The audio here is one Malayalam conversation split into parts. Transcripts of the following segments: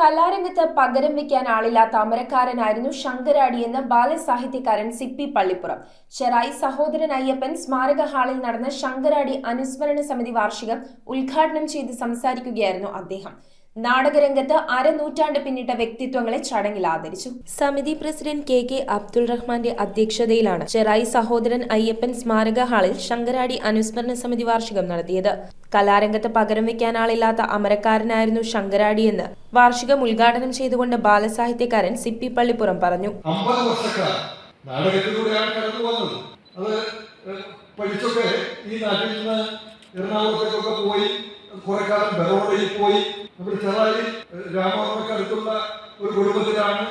കലാരംഗത്ത് പകരം വെക്കാൻ ആളില്ലാത്ത അമരക്കാരനായിരുന്നു എന്ന ബാലസാഹിത്യകാരൻ സിപ്പി പള്ളിപ്പുറം. ചെറായി സഹോദരൻ അയ്യപ്പൻ സ്മാരക ഹാളിൽ നടന്ന ശങ്കരാടി അനുസ്മരണ സമിതി വാർഷികം ഉദ്ഘാടനം ചെയ്ത് സംസാരിക്കുകയായിരുന്നു അദ്ദേഹം. നാടകരംഗത്ത് അരനൂറ്റാണ്ട് പിന്നിട്ട വ്യക്തിത്വങ്ങളെ ചടങ്ങിൽ ആദരിച്ചു. സമിതി പ്രസിഡന്റ് കെ കെ അബ്ദുൾ റഹ്മാന്റെ അധ്യക്ഷതയിലാണ് ചെറായി സഹോദരൻ അയ്യപ്പൻ സ്മാരക ഹാളിൽ ശങ്കരാടി അനുസ്മരണ സമിതി വാർഷികം നടത്തിയത്. കലാരംഗത്ത് പകരം വെക്കാൻ ആളില്ലാത്ത ശങ്കരാടി എന്ന് വാർഷികം ഉദ്ഘാടനം ചെയ്തുകൊണ്ട് ബാലസാഹിത്യകാരൻ സിപ്പി പള്ളിപ്പുറം പറഞ്ഞു. പഠിച്ചൊക്കെ ഈ നാട്ടിൽ നിന്ന് എറണാകുളത്തേക്കൊക്കെ പോയി കുറെ കാലം ബറോഡയിൽ പോയി നമ്മുടെ ചെറായി രാമവർമ്മക്ക് അടുത്തുള്ള ഒരു കുടുംബത്തിലാണ്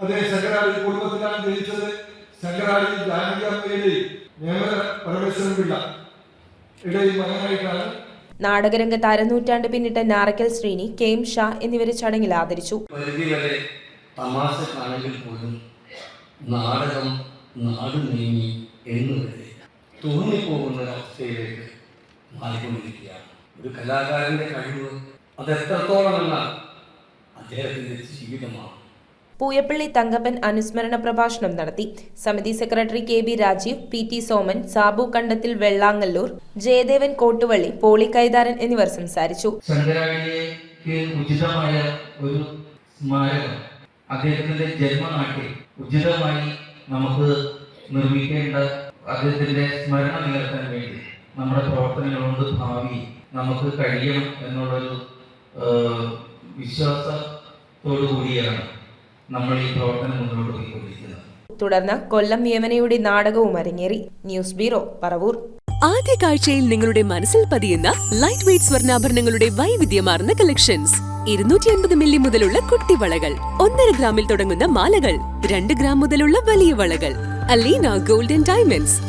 അദ്ദേഹം ശങ്കരാടി കുടുംബത്തിലാണ് ജനിച്ചത്. ശങ്കരാടി ജാനകി അമ്മയുടെയും നേമല പരമേശ്വരൻ പിള്ള. ഇടയിൽ മകനായിട്ടാണ്. നാടകരംഗത്ത് അരനൂറ്റാണ്ട് പിന്നിട്ട നാറക്കൽ ശ്രീനി കെ എം ഷാ എന്നിവരെ ചടങ്ങിൽ ആദരിച്ചു. തമാശക്കാണെങ്കിൽ പോലും നാടകം നാട് നീങ്ങി എന്ന് വരെ തോന്നിപ്പോകുന്ന അവസ്ഥയിലേക്ക് മാറിക്കൊണ്ടിരിക്കുകയാണ്. ഒരു കലാകാരന്റെ കഴിവ് അത് എത്രത്തോളമല്ല അദ്ദേഹത്തിന്റെ ജീവിതമാണ്. പൂയപ്പള്ളി തങ്കപ്പൻ അനുസ്മരണ പ്രഭാഷണം നടത്തി. സമിതി secretary K B Rajeev P T Soman Sabu Kandathil Vellangallur Jayadevan Kottuvally Poly Kaitharan എന്നിവർ സംസാരിച്ചു. ഉചിതമായ ഒരു സ്മാരകം അദ്ദേഹത്തിന്റെ ജന്മനാട്ടിൽ ഉചിതമായി നമുക്ക് നിർമ്മിക്കേണ്ട അദ്ദേഹത്തിന്റെ സ്മരണ നിലനിർത്താൻ വേണ്ടി നമ്മുടെ പ്രവർത്തനങ്ങൾ കൊണ്ട് ഭാവി നമുക്ക് കഴിയണം എന്നുള്ളൊരു ഏഹ്, വിശ്വാസത്തോടു കൂടിയാണ് നമ്മൾ ഈ പ്രവർത്തനം മുന്നോട്ട് പോയിക്കൊണ്ടിരിക്കുന്നത്. തുടർന്ന് കൊല്ലം യമനയുടെ നാടകവും അരങ്ങേറി. News bureau Paravur. ആദ്യ കാഴ്ചയിൽ നിങ്ങളുടെ മനസ്സിൽ പതിയുന്ന ലൈറ്റ് വെയ്റ്റ് സ്വർണാഭരണങ്ങളുടെ വൈവിധ്യമാർന്ന കളക്ഷൻസ് ഇരുന്നൂറ്റി അൻപത് മില്ലി മുതലുള്ള കുട്ടിവളകൾ. ഒന്നര ഗ്രാമിൽ തുടങ്ങുന്ന മാലകൾ. രണ്ട് ഗ്രാം മുതലുള്ള വലിയ വളകൾ. Aleena golden diamonds.